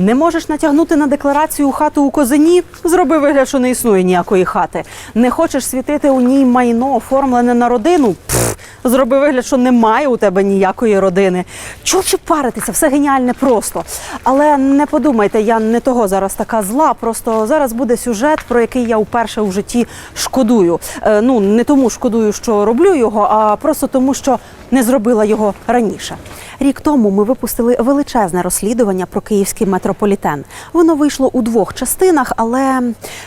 Не можеш натягнути на декларацію хату у козині? Зроби вигляд, що не існує ніякої хати. Не хочеш світити у ній майно, оформлене на родину? Пф, зроби вигляд, що немає у тебе ніякої родини. Чого чи паритися? Все геніальне просто. Але не подумайте, я не того зараз така зла. Просто зараз буде сюжет, про який я вперше у житті шкодую. Е, ну не тому шкодую, що роблю його, а просто тому, що не зробила його раніше. Рік тому ми випустили величезне розслідування про київський метрополітен. Воно вийшло у двох частинах, але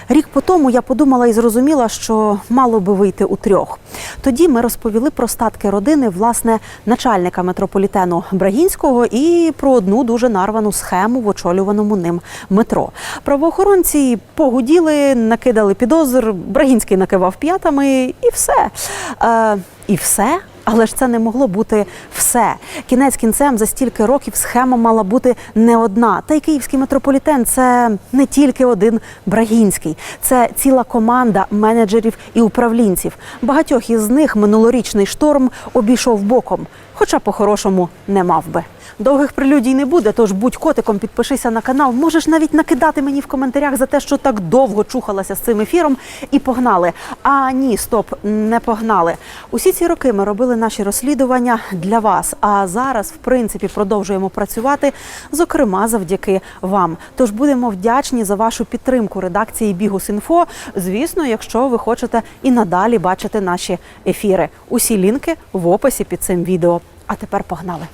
рік по тому я подумала і зрозуміла, що мало би вийти у трьох. Тоді ми розповіли про статки родини власне начальника метрополітену Брагінського і про одну дуже нарвану схему в очолюваному ним метро. Правоохоронці погуділи, накидали підозр. Брагінський накивав п'ятами, і все. Е, і все. Але ж це не могло бути все. Кінець кінцем за стільки років схема мала бути не одна. Та й київський метрополітен це не тільки один Брагінський, це ціла команда менеджерів і управлінців. Багатьох із них минулорічний шторм обійшов боком, хоча по-хорошому не мав би. Довгих прелюдій не буде, тож будь котиком, підпишися на канал. Можеш навіть накидати мені в коментарях за те, що так довго чухалася з цим ефіром, і погнали. А ні, стоп, не погнали. Усі ці роки ми робили наші розслідування для вас. А зараз, в принципі, продовжуємо працювати, зокрема, завдяки вам. Тож будемо вдячні за вашу підтримку редакції Бігус.Інфо. Звісно, якщо ви хочете і надалі бачити наші ефіри. Усі лінки в описі під цим відео. А тепер погнали.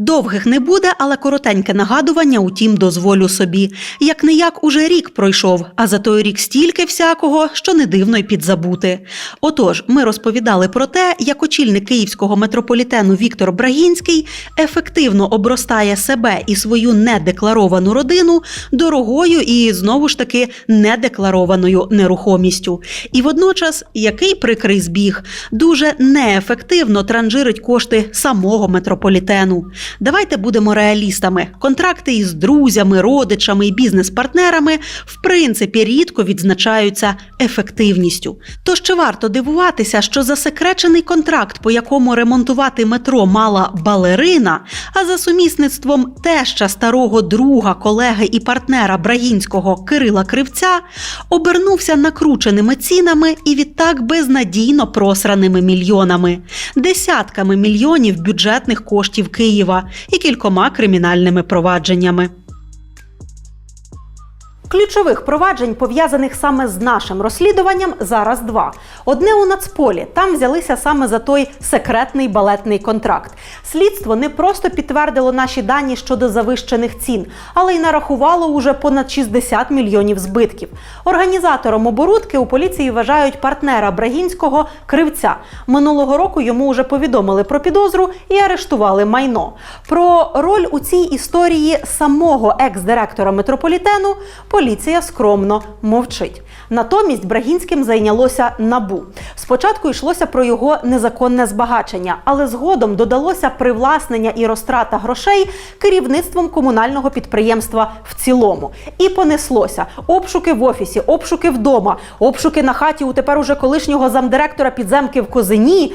Довгих не буде, але коротеньке нагадування, утім, дозволю собі. Як не як уже рік пройшов, а за той рік стільки всякого, що не дивно й підзабути. Отож, ми розповідали про те, як очільник київського метрополітену Віктор Брагінський ефективно обростає себе і свою недекларовану родину дорогою і знову ж таки недекларованою нерухомістю. І водночас, який прикрий збіг, дуже неефективно транжирить кошти самого метрополітену. Давайте будемо реалістами. Контракти із друзями, родичами і бізнес-партнерами в принципі рідко відзначаються ефективністю. Тож чи варто дивуватися, що засекречений контракт, по якому ремонтувати метро мала балерина, а за сумісництвом теща старого друга, колеги і партнера Брагінського Кирила Кривця, обернувся накрученими цінами і відтак безнадійно просраними мільйонами, десятками мільйонів бюджетних коштів Києва і кількома кримінальними провадженнями. Ключових проваджень, пов'язаних саме з нашим розслідуванням, зараз два. Одне у Нацполі. Там взялися саме за той секретний балетний контракт. Слідство не просто підтвердило наші дані щодо завищених цін, але й нарахувало уже понад 60 мільйонів збитків. Організатором оборудки у поліції вважають партнера Брагінського кривця. Минулого року йому вже повідомили про підозру і арештували майно. Про роль у цій історії самого екс-директора метрополітену поліція скромно мовчить. Натомість Брагінським зайнялося набу. Спочатку йшлося про його незаконне збагачення, але згодом додалося привласнення і розтрата грошей керівництвом комунального підприємства в цілому. І понеслося обшуки в офісі, обшуки вдома, обшуки на хаті у тепер уже колишнього замдиректора підземки в Козині.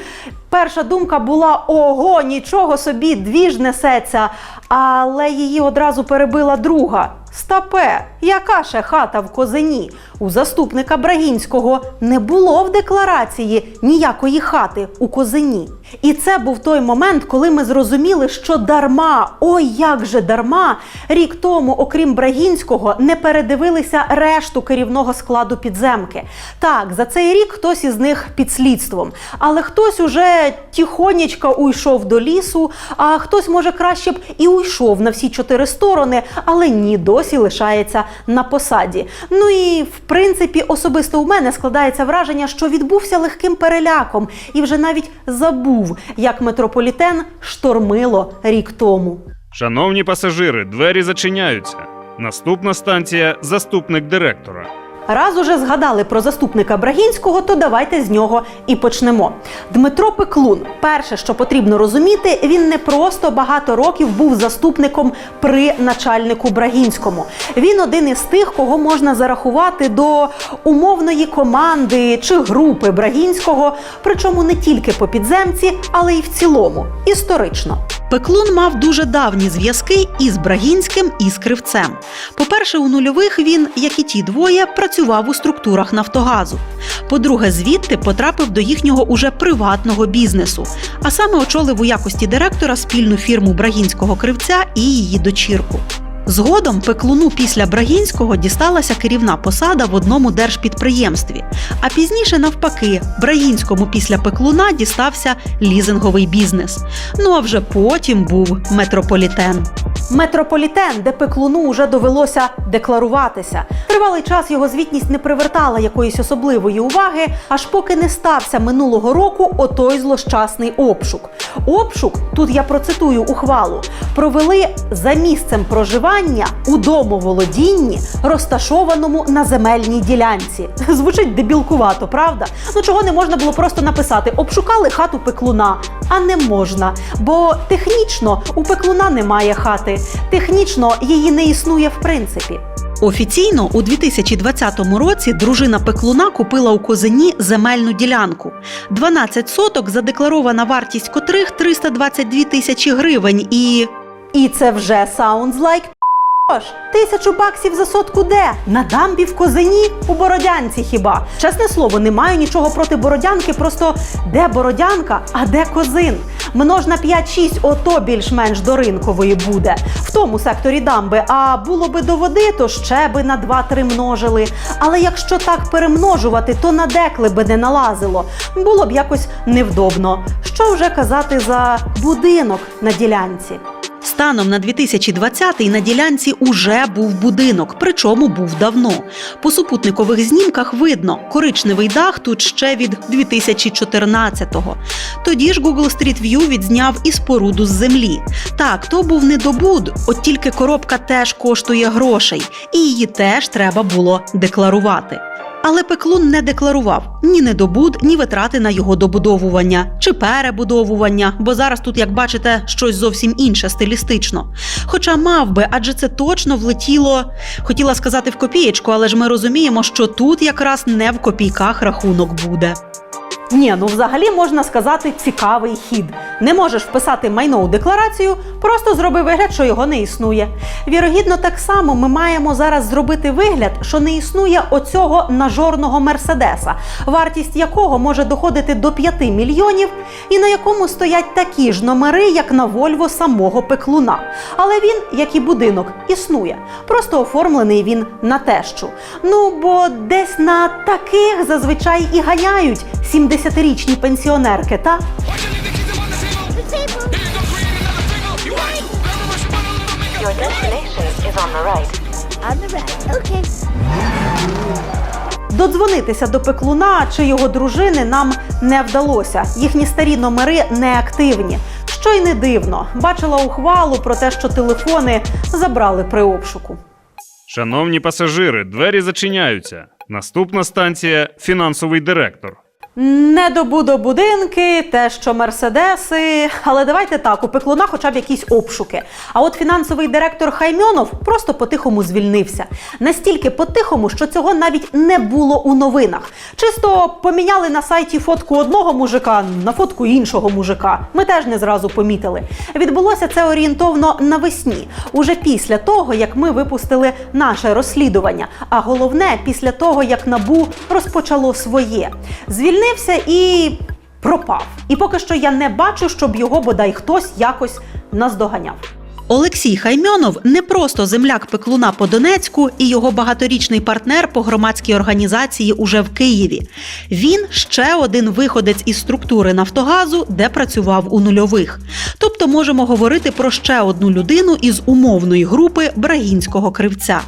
Перша думка була: ого, нічого собі, двіж несеться. Але її одразу перебила друга. Стапе, яка ще хата в козині? У заступника Брагінського не було в декларації ніякої хати у козині. І це був той момент, коли ми зрозуміли, що дарма, ой, як же дарма, рік тому, окрім Брагінського, не передивилися решту керівного складу підземки. Так, за цей рік хтось із них під слідством, але хтось уже тихонечко уйшов до лісу, а хтось, може, краще б і уйшов на всі чотири сторони, але ні, досі лишається на посаді. Ну і в принципі, особисто у мене складається враження, що відбувся легким переляком і вже навіть забув, як метрополітен штормило рік тому. Шановні пасажири, двері зачиняються. Наступна станція заступник директора. Раз уже згадали про заступника Брагінського, то давайте з нього і почнемо. Дмитро Пеклун, перше, що потрібно розуміти, він не просто багато років був заступником при начальнику Брагінському. Він один із тих, кого можна зарахувати до умовної команди чи групи Брагінського, причому не тільки по підземці, але й в цілому історично. Пеклун мав дуже давні зв'язки із Брагінським і з Кривцем. По-перше, у нульових він, як і ті двоє, працював у структурах Нафтогазу. По-друге, звідти потрапив до їхнього уже приватного бізнесу, а саме очолив у якості директора спільну фірму Брагінського кривця і її дочірку. Згодом Пеклуну після Брагінського дісталася керівна посада в одному держпідприємстві. А пізніше, навпаки, Брагінському після Пеклуна дістався лізинговий бізнес. Ну а вже потім був метрополітен. Метрополітен, де пеклуну уже довелося декларуватися. Тривалий час його звітність не привертала якоїсь особливої уваги, аж поки не стався минулого року отой злощасний обшук. Обшук, тут я процитую ухвалу, провели за місцем проживання у домоволодінні, розташованому на земельній ділянці. Звучить дебілкувато, правда? Ну чого не можна було просто написати обшукали хату пеклуна, а не можна, бо технічно у пеклуна немає хати. Технічно її не існує в принципі. Офіційно у 2020 році дружина Пеклуна купила у Козині земельну ділянку. 12 соток, задекларована вартість котрих 322 тисячі гривень і. І це вже sounds like ж, тисячу баксів за сотку де? На дамбі в козині у Бородянці хіба? Чесне слово, не маю нічого проти Бородянки, просто де Бородянка, а де козин? Множ на 5-6, ото більш-менш до ринкової буде. В тому секторі дамби. А було би до води, то ще би на 2-3 множили. Але якщо так перемножувати, то на декли би не налазило. Було б якось невдобно. Що вже казати за будинок на ділянці? Станом на 2020-й на ділянці уже був будинок, причому був давно. По супутникових знімках видно, коричневий дах тут ще від 2014-го. Тоді ж Google Street View відзняв і споруду з землі. Так, то був недобуд, от тільки коробка теж коштує грошей, і її теж треба було декларувати. Але Пеклун не декларував ні недобуд, ні витрати на його добудовування чи перебудовування, бо зараз тут, як бачите, щось зовсім інше стилістично. Хоча мав би, адже це точно влетіло, хотіла сказати в копієчку, але ж ми розуміємо, що тут якраз не в копійках рахунок буде. Ні, ну взагалі можна сказати цікавий хід. Не можеш вписати майно у декларацію, просто зроби вигляд, що його не існує. Вірогідно, так само ми маємо зараз зробити вигляд, що не існує оцього нажорного мерседеса, вартість якого може доходити до 5 мільйонів, і на якому стоять такі ж номери, як на Вольво самого пеклуна. Але він, як і будинок, існує. Просто оформлений він на тещу. Ну бо десь на таких зазвичай і ганяють 70-річні пенсіонерки, та? Your. Додзвонитися до пеклуна чи його дружини нам не вдалося. Їхні старі номери не активні. Що й не дивно. Бачила ухвалу про те, що телефони забрали при обшуку. Шановні пасажири, двері зачиняються. Наступна станція фінансовий директор. Недобудобудинки, те, що мерседеси. Але давайте так, у пеклуна хоча б якісь обшуки. А от фінансовий директор Хаймьонов просто по-тихому звільнився. Настільки по-тихому, що цього навіть не було у новинах. Чисто поміняли на сайті фотку одного мужика на фотку іншого мужика. Ми теж не зразу помітили. Відбулося це орієнтовно навесні, уже після того, як ми випустили наше розслідування. А головне, після того, як набу розпочало своє. Звільнився і пропав. І поки що я не бачу, щоб його бодай хтось якось наздоганяв. Олексій Хаймьонов не просто земляк Пеклуна по Донецьку і його багаторічний партнер по громадській організації уже в Києві. Він ще один виходець із структури Нафтогазу, де працював у нульових. Тобто можемо говорити про ще одну людину із умовної групи Брагінського кривця.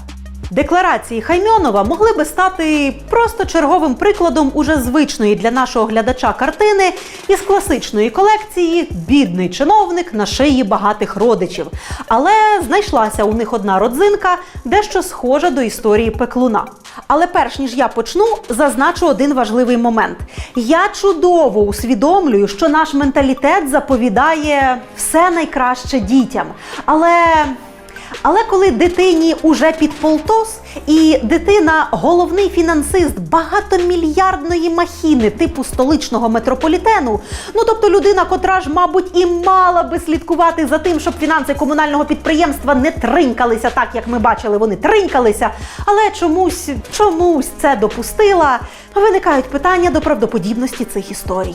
Декларації Хаймьонова могли би стати просто черговим прикладом уже звичної для нашого глядача картини із класичної колекції Бідний чиновник на шиї багатих родичів. Але знайшлася у них одна родзинка, дещо схожа до історії пеклуна. Але перш ніж я почну, зазначу один важливий момент. Я чудово усвідомлюю, що наш менталітет заповідає все найкраще дітям. Але. Але коли дитині уже під полтос, і дитина головний фінансист багатомільярдної махіни типу столичного метрополітену, ну тобто людина, котра ж, мабуть, і мала би слідкувати за тим, щоб фінанси комунального підприємства не тринькалися так, як ми бачили, вони тринькалися, але чомусь, чомусь це допустила. Виникають питання до правдоподібності цих історій.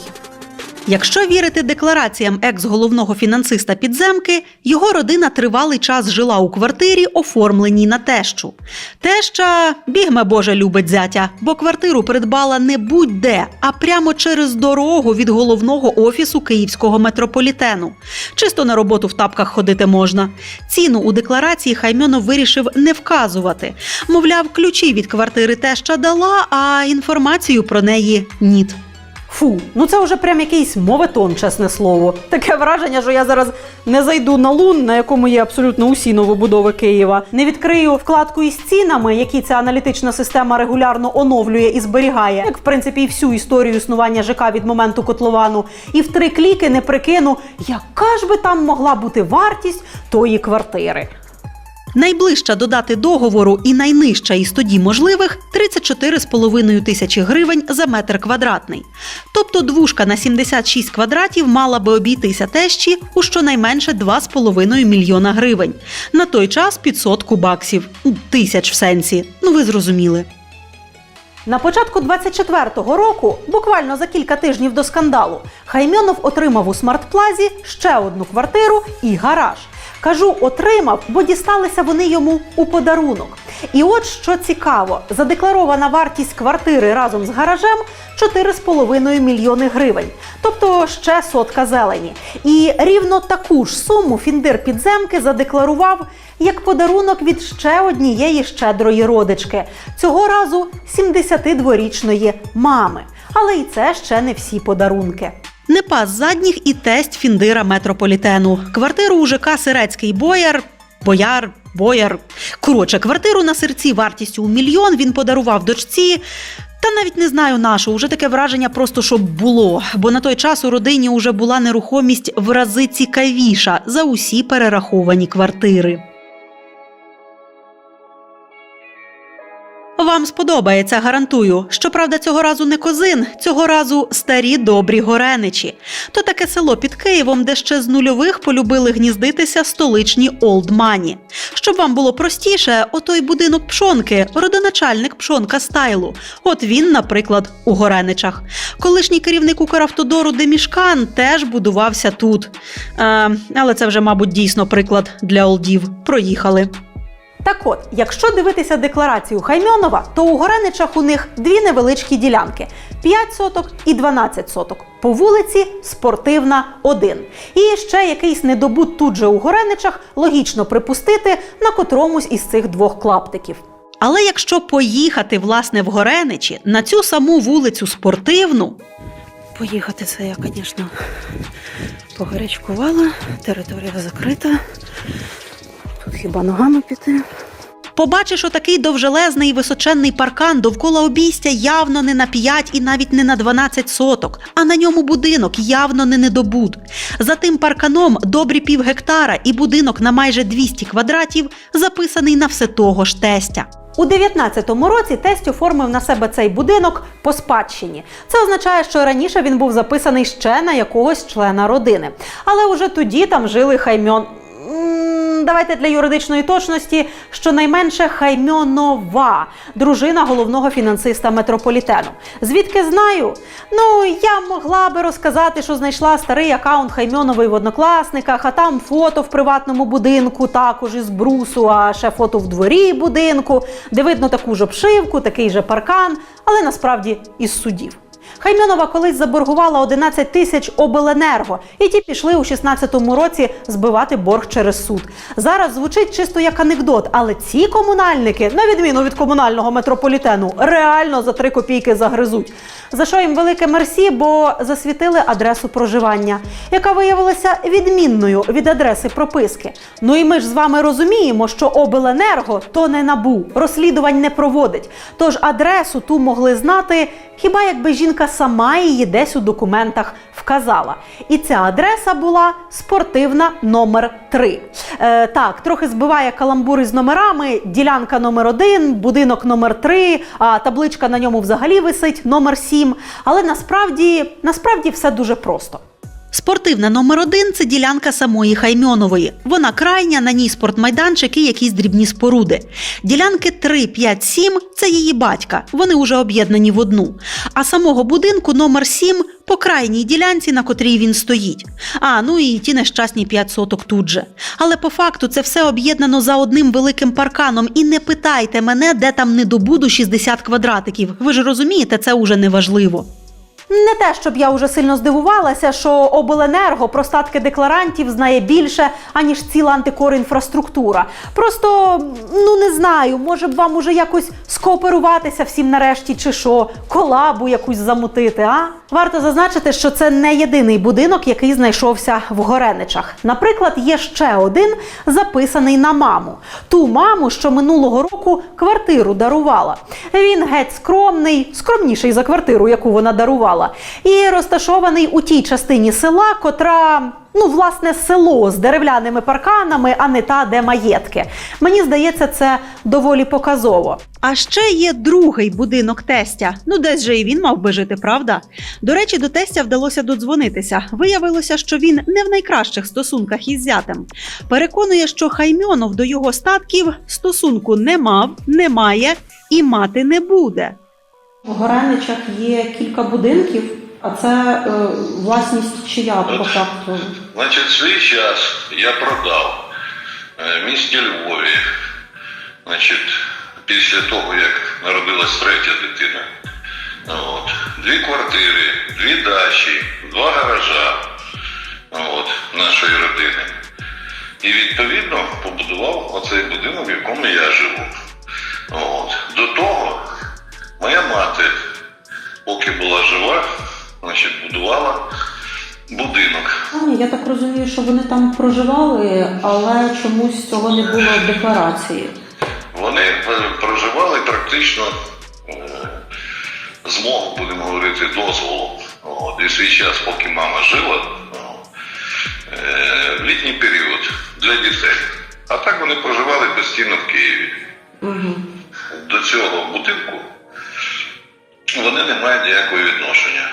Якщо вірити деклараціям екс-головного фінансиста підземки, його родина тривалий час жила у квартирі, оформленій на тещу. Теща, бігме Боже, любить зятя, бо квартиру придбала не будь-де, а прямо через дорогу від головного офісу київського метрополітену. Чисто на роботу в тапках ходити можна. Ціну у декларації Хаймьонов вирішив не вказувати. Мовляв, ключі від квартири теща дала, а інформацію про неї ніт. Фу, ну це вже прям якийсь моветон, чесне слово. Таке враження, що я зараз не зайду на лун, на якому є абсолютно усі новобудови Києва, не відкрию вкладку із цінами, які ця аналітична система регулярно оновлює і зберігає, як в принципі і всю історію існування ЖК від моменту котловану, і в три кліки не прикину, яка ж би там могла бути вартість тої квартири. Найближча до дати договору і найнижча із тоді можливих 34,5 тисячі гривень за метр квадратний. Тобто двушка на 76 квадратів мала би обійтися тещі у щонайменше 2,5 мільйона гривень. На той час під сотку баксів. Тисяч в сенсі. Ну ви зрозуміли. На початку 24-го року, буквально за кілька тижнів до скандалу, Хаймьонов отримав у смартплазі ще одну квартиру і гараж. Кажу, отримав, бо дісталися вони йому у подарунок. І от що цікаво, задекларована вартість квартири разом з гаражем 4,5 мільйони гривень, тобто ще сотка зелені. І рівно таку ж суму фіндир підземки задекларував як подарунок від ще однієї щедрої родички, цього разу 72-річної мами. Але й це ще не всі подарунки. Не пас задніх і тесть фіндира метрополітену. Квартиру у ЖК Сирецький бояр. Бояр, бояр. Коротше, квартиру на серці вартістю у мільйон він подарував дочці. Та навіть не знаю нашу, уже таке враження просто щоб було. Бо на той час у родині уже була нерухомість в рази цікавіша за усі перераховані квартири. Вам сподобається, гарантую. Щоправда, цього разу не козин, цього разу старі добрі гореничі. То таке село під Києвом, де ще з нульових полюбили гніздитися столичні олдмані. Щоб вам було простіше, отой будинок пшонки, родоначальник пшонка стайлу. От він, наприклад, у Гореничах. Колишній керівник Укравтодору Демішкан теж будувався тут. Е, але це вже, мабуть, дійсно приклад для олдів. Проїхали. Так от, якщо дивитися декларацію Хаймьонова, то у Гореничах у них дві невеличкі ділянки: 5 соток і 12 соток. По вулиці Спортивна 1. І ще якийсь недобут тут же у Гореничах логічно припустити на котромусь із цих двох клаптиків. Але якщо поїхати власне в Гореничі на цю саму вулицю спортивну, Поїхати це я, звісно, погарячкувала, територія закрита. Хіба ногами піти? побачиш отакий довжелезний і височенний паркан довкола обійстя явно не на 5 і навіть не на 12 соток, а на ньому будинок явно не недобуд. За тим парканом добрі пів гектара і будинок на майже 200 квадратів записаний на все того ж тестя. У 19-му році тесть оформив на себе цей будинок по спадщині. Це означає, що раніше він був записаний ще на якогось члена родини. Але уже тоді там жили хаймьон. Давайте для юридичної точності щонайменше Хаймьонова, дружина головного фінансиста метрополітену. Звідки знаю? Ну, я могла би розказати, що знайшла старий акаунт Хаймьонової в однокласниках, а там фото в приватному будинку, також із брусу, а ще фото в дворі будинку, де видно таку ж обшивку, такий же паркан, але насправді із судів. Хаймьонова колись заборгувала 11 тисяч обленерго, і ті пішли у 16-му році збивати борг через суд. Зараз звучить чисто як анекдот, але ці комунальники, на відміну від комунального метрополітену, реально за 3 копійки загризуть. За що їм велике мерсі, бо засвітили адресу проживання, яка виявилася відмінною від адреси прописки. Ну і ми ж з вами розуміємо, що обленерго то не набу, розслідувань не проводить. Тож адресу ту могли знати, хіба якби жінка сама її десь у документах вказала. І ця адреса була спортивна номер 3. Е, так, трохи збиває каламбури з номерами. Ділянка номер 1 будинок номер 3 а табличка на ньому взагалі висить номер 7. Але насправді, насправді все дуже просто. Спортивна номер один це ділянка самої Хаймьонової. Вона крайня, на ній спортмайданчик і якісь дрібні споруди. Ділянки 3, 5, 7 – це її батька. Вони уже об'єднані в одну. А самого будинку номер 7 по крайній ділянці, на котрій він стоїть. А ну і ті нещасні 5 соток тут же. Але по факту це все об'єднано за одним великим парканом. І не питайте мене, де там недобуду 60 квадратиків. Ви ж розумієте, це уже не важливо. Не те, щоб я вже сильно здивувалася, що обленерго про статки декларантів знає більше, аніж ціла антикорінфраструктура. Просто ну не знаю, може б вам уже якось скооперуватися всім нарешті, чи що, колабу якусь замутити. А варто зазначити, що це не єдиний будинок, який знайшовся в Гореничах. Наприклад, є ще один записаний на маму. Ту маму, що минулого року квартиру дарувала. Він геть скромний, скромніший за квартиру, яку вона дарувала, і розташований у тій частині села, котра. Ну, власне, село з дерев'яними парканами, а не та, де маєтки. Мені здається, це доволі показово. А ще є другий будинок тестя. Ну, десь же і він мав би жити, правда? До речі, до тестя вдалося додзвонитися. Виявилося, що він не в найкращих стосунках із зятем. Переконує, що Хаймьонов до його статків стосунку не мав, не має і мати не буде. В Гореничах є кілька будинків, а це е, власність чия по факту? Значить, свій час я продав е, в місті Львові. Значить, після того, як народилась третя дитина. От. Дві квартири, дві дачі, два гаража от, нашої родини. І відповідно побудував оцей будинок, в якому я живу. От. До того моя мати, поки була жива, значить, будувала будинок. А, ні, я так розумію, що вони там проживали, але чомусь цього не було в декларації. Вони проживали практично е, з мого, будемо говорити, дозволу. От, і свій час, поки мама жила, е, в літній період для дітей. А так вони проживали постійно в Києві. До цього будинку вони не мають ніякого відношення.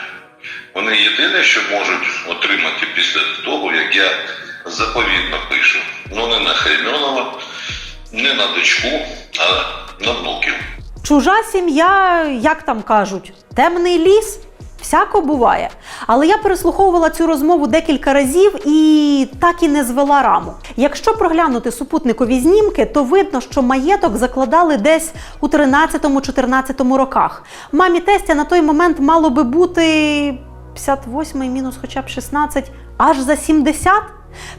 Вони єдине, що можуть отримати після того, як я заповідно пишу. Ну не на Хаймьонова, не на дочку, а на внуків. Чужа сім'я, як там кажуть, темний ліс. Всяко буває. Але я переслуховувала цю розмову декілька разів і так і не звела раму. Якщо проглянути супутникові знімки, то видно, що маєток закладали десь у 13-14 роках. Мамі тестя на той момент мало би бути 58 мінус хоча б 16, аж за 70.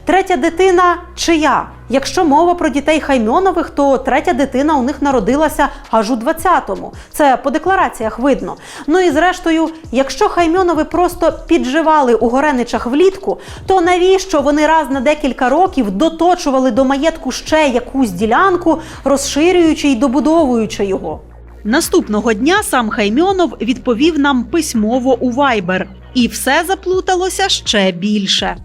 Третя дитина чия? Якщо мова про дітей Хаймьонових, то третя дитина у них народилася аж у 20-му. Це по деклараціях видно. Ну і зрештою, якщо Хаймьонови просто підживали у Гореничах влітку, то навіщо вони раз на декілька років доточували до маєтку ще якусь ділянку, розширюючи й добудовуючи його? Наступного дня сам Хаймьонов відповів нам письмово у Viber. І все заплуталося ще більше.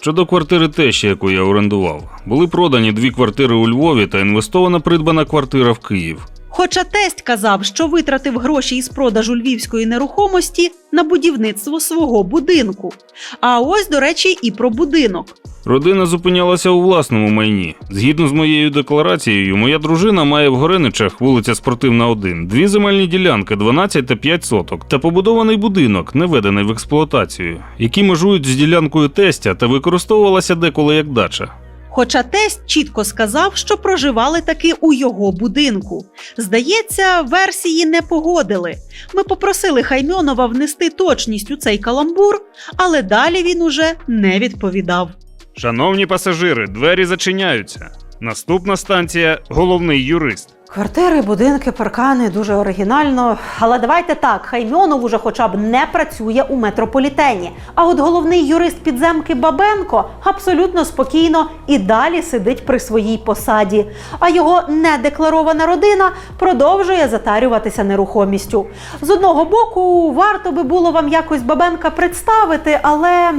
Щодо квартири тещі, яку я орендував, були продані дві квартири у Львові та інвестована придбана квартира в Київ. Хоча тесть казав, що витратив гроші із продажу львівської нерухомості на будівництво свого будинку. А ось, до речі, і про будинок. Родина зупинялася у власному майні. Згідно з моєю декларацією, моя дружина має в Гореничах, вулиця Спортивна 1, дві земельні ділянки 12 та 5 соток та побудований будинок, не введений в експлуатацію, які межують з ділянкою тестя та використовувалася деколи як дача. Хоча тесть чітко сказав, що проживали таки у його будинку. Здається, версії не погодили. Ми попросили Хаймьонова внести точність у цей каламбур, але далі він уже не відповідав. Шановні пасажири, двері зачиняються. Наступна станція головний юрист. Квартири, будинки, паркани дуже оригінально. Але давайте так, Хаймьонов уже хоча б не працює у метрополітені. А от головний юрист підземки Бабенко абсолютно спокійно і далі сидить при своїй посаді. А його недекларована родина продовжує затарюватися нерухомістю. З одного боку, варто би було вам якось Бабенка представити, але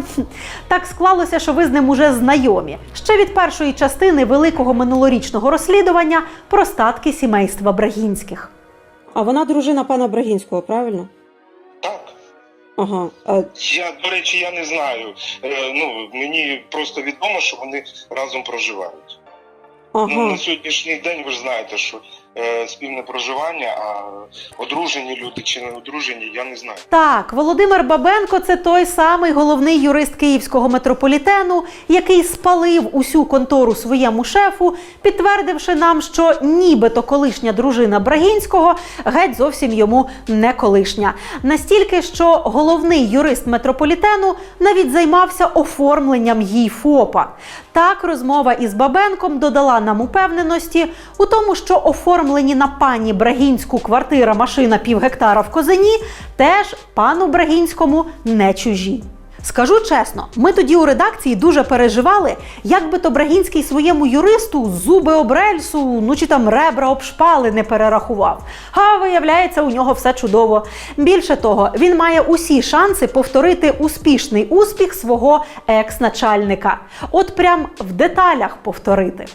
так склалося, що ви з ним уже знайомі. Ще від першої частини великого минулорічного розслідування про статки сімейства Брагінських. А вона дружина пана Брагінського, правильно? Так. Ага. А, Я, до речі, я не знаю. Е, ну, мені просто відомо, що вони разом проживають. Ну, на сьогоднішній день ви ж знаєте, що спільне проживання, а одружені люди чи не одружені, я не знаю. Так, Володимир Бабенко це той самий головний юрист київського метрополітену, який спалив усю контору своєму шефу, підтвердивши нам, що нібито колишня дружина Брагінського геть зовсім йому не колишня. Настільки, що головний юрист метрополітену навіть займався оформленням їй ФОПа. Так, розмова із Бабенком додала нам упевненості у тому, що оформлені на пані Брагінську квартира, машина півгектара в Козині теж пану Брагінському не чужі. Скажу чесно, ми тоді у редакції дуже переживали, як би то Брагінський своєму юристу зуби об рельсу, ну чи там ребра об шпали не перерахував. А виявляється, у нього все чудово. Більше того, він має усі шанси повторити успішний успіх свого екс-начальника. От прям в деталях повторити.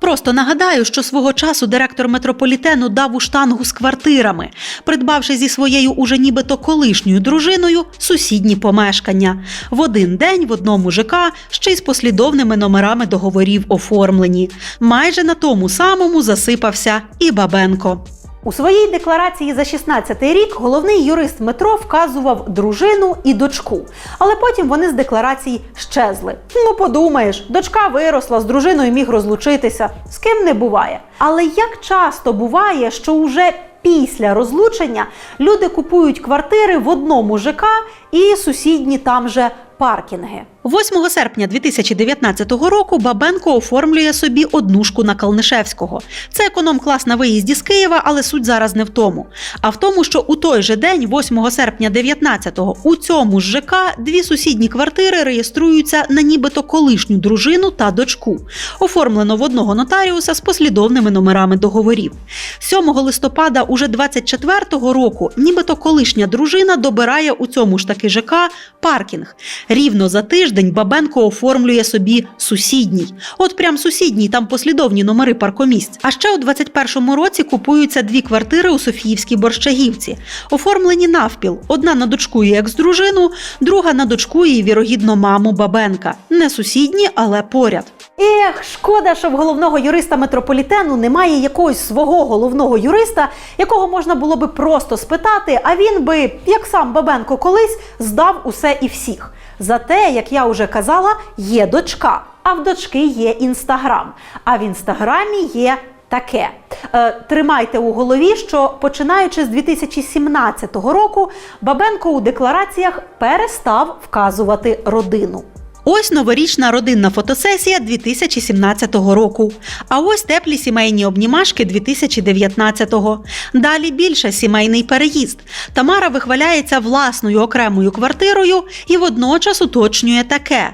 Просто нагадаю, що свого часу директор метрополітену дав у штангу з квартирами, придбавши зі своєю уже нібито колишньою дружиною сусідні помешкання. В один день в одному ЖК ще й з послідовними номерами договорів оформлені. Майже на тому самому засипався і Бабенко. У своїй декларації за 16-й рік головний юрист метро вказував дружину і дочку, але потім вони з декларації щезли. Ну, подумаєш, дочка виросла, з дружиною міг розлучитися, з ким не буває. Але як часто буває, що уже після розлучення люди купують квартири в одному ЖК і сусідні там же паркінги. 8 серпня 2019 року Бабенко оформлює собі однушку на Калнишевського. Це економ-клас на виїзді з Києва, але суть зараз не в тому. А в тому, що у той же день, 8 серпня 19-го, у цьому ж ЖК дві сусідні квартири реєструються на нібито колишню дружину та дочку. Оформлено в одного нотаріуса з послідовними номерами договорів. 7 листопада уже 24-го року, нібито колишня дружина добирає у цьому ж таки ЖК паркінг. Рівно за тиждень Бабенко оформлює собі сусідній. От прям сусідній, там послідовні номери паркомісць. А ще у 21-му році купуються дві квартири у Софіївській Борщагівці. Оформлені навпіл: одна на дочку і екс-дружину, друга на дочку і вірогідно маму Бабенка. Не сусідні, але поряд. Ех, шкода, що в головного юриста метрополітену немає якогось свого головного юриста, якого можна було би просто спитати, а він би, як сам Бабенко колись, здав усе і всіх. Зате, як я вже казала, є дочка, а в дочки є інстаграм. А в інстаграмі є таке. Е, тримайте у голові, що починаючи з 2017 року Бабенко у деклараціях перестав вказувати родину. Ось новорічна родинна фотосесія 2017 року. А ось теплі сімейні обнімашки 2019-го. Далі більше сімейний переїзд. Тамара вихваляється власною окремою квартирою і водночас уточнює таке.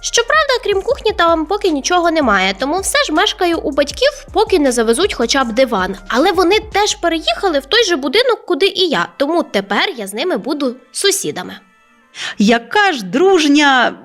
Щоправда, крім кухні, там поки нічого немає, тому все ж мешкаю у батьків, поки не завезуть хоча б диван. Але вони теж переїхали в той же будинок, куди і я, тому тепер я з ними буду сусідами. Яка ж дружня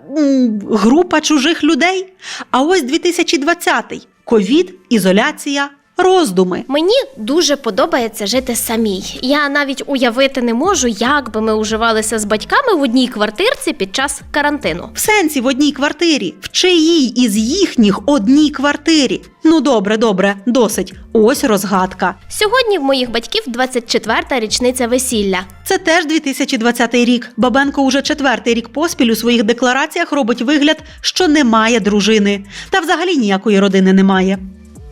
група чужих людей? А ось 2020-й. Ковід, ізоляція, Роздуми. Мені дуже подобається жити самій. Я навіть уявити не можу, як би ми уживалися з батьками в одній квартирці під час карантину. В сенсі в одній квартирі, в чиїй із їхніх одній квартирі. Ну добре, добре, досить. Ось розгадка. Сьогодні в моїх батьків 24-та річниця весілля. Це теж 2020 рік. Бабенко уже четвертий рік поспіль у своїх деклараціях робить вигляд, що немає дружини, та взагалі ніякої родини немає.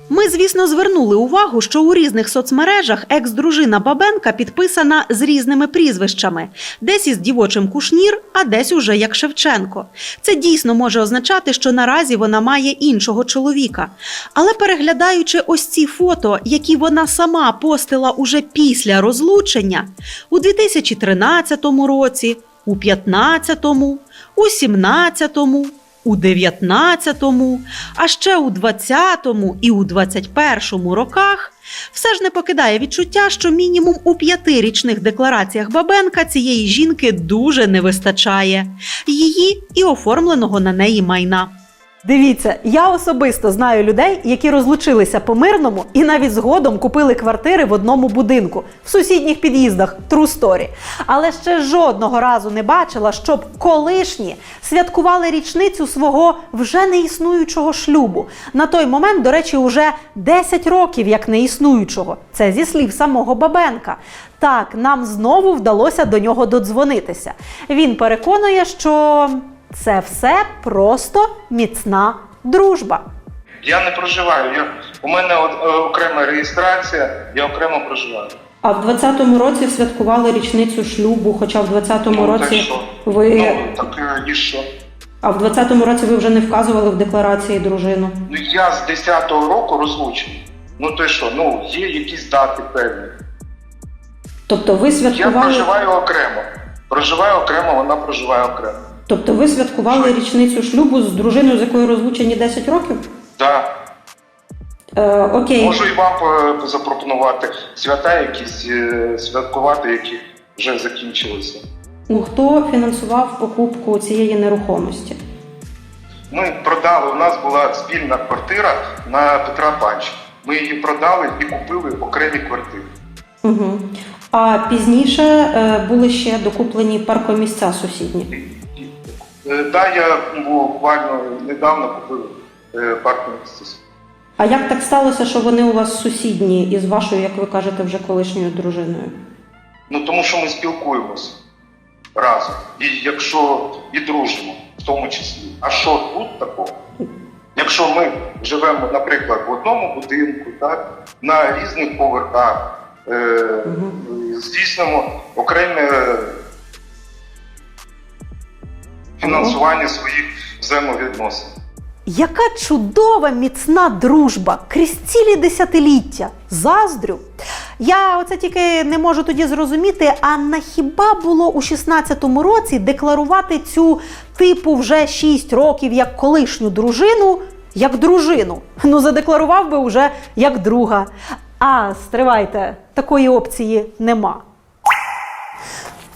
Ми, звісно, звернули увагу, що у різних соцмережах екс-дружина Бабенка підписана з різними прізвищами: десь із дівочим кушнір, а десь уже як Шевченко. Це дійсно може означати, що наразі вона має іншого чоловіка. Але переглядаючи ось ці фото, які вона сама постила уже після розлучення, у 2013 році, у 15-му, у 17-му, у 19-му, а ще у 20-му і у 21-му роках, все ж не покидає відчуття, що мінімум у п'ятирічних деклараціях Бабенка цієї жінки дуже не вистачає її і оформленого на неї майна. Дивіться, я особисто знаю людей, які розлучилися по мирному і навіть згодом купили квартири в одному будинку в сусідніх під'їздах. True story. Але ще жодного разу не бачила, щоб колишні святкували річницю свого вже неіснуючого шлюбу. На той момент, до речі, уже 10 років як неіснуючого. Це зі слів самого Бабенка. Так, нам знову вдалося до нього додзвонитися. Він переконує, що це все просто міцна дружба. Я не проживаю. Я, у мене е, окрема реєстрація, я окремо проживаю. А в 20-му році святкували річницю шлюбу, хоча в 20-му Ну, так році що? ви. Ну, так е, і що? А в 20-му році ви вже не вказували в декларації дружину. Ну я з 10-го року розлучений. Ну то що, ну є якісь дати певні. Тобто ви Я проживаю окремо. Проживаю окремо, вона проживає окремо. Тобто ви святкували річницю шлюбу з дружиною, з якою розлучені 10 років? Так. Е, окей. Можу і вам е, запропонувати свята якісь е, святкувати, які вже закінчилися. Ну, Хто фінансував покупку цієї нерухомості? Ми продали, у нас була спільна квартира на Петра Панча. Ми її продали і купили окремі квартири. Угу. А пізніше е, були ще докуплені паркомісця сусідні. Е, Да, я буквально недавно купив е, паркінг. А як так сталося, що вони у вас сусідні із вашою, як ви кажете, вже колишньою дружиною? Ну тому що ми спілкуємося разом. І якщо і дружимо, в тому числі. А що тут такого? Якщо ми живемо, наприклад, в одному будинку, так, на різних поверхах, е, здійснимо окреме фінансування своїх взаємовідносин. Яка чудова міцна дружба крізь цілі десятиліття. Заздрю. Я оце тільки не можу тоді зрозуміти, а на хіба було у 16-му році декларувати цю типу вже 6 років як колишню дружину, як дружину? Ну, задекларував би вже як друга. А, стривайте, такої опції нема.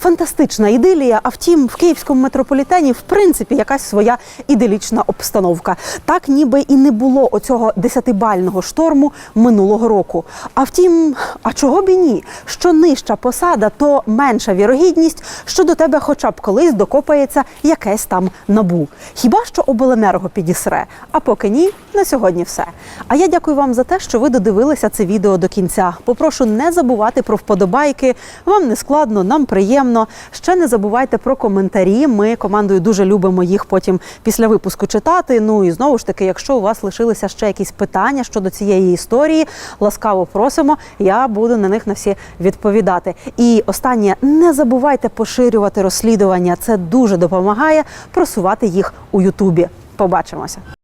Фантастична ідилія, а втім, в київському метрополітені в принципі якась своя іделічна обстановка. Так ніби і не було оцього десятибального шторму минулого року. А втім, а чого б і ні? Що нижча посада, то менша вірогідність, що до тебе хоча б колись докопається якесь там набу. Хіба що обленерго підісре? А поки ні, на сьогодні все. А я дякую вам за те, що ви додивилися це відео до кінця. Попрошу не забувати про вподобайки. Вам не складно, нам приємно. Ще не забувайте про коментарі. Ми командою дуже любимо їх потім після випуску читати. Ну і знову ж таки, якщо у вас лишилися ще якісь питання щодо цієї історії, ласкаво просимо. Я буду на них на всі відповідати. І останнє, не забувайте поширювати розслідування. Це дуже допомагає просувати їх у Ютубі. Побачимося.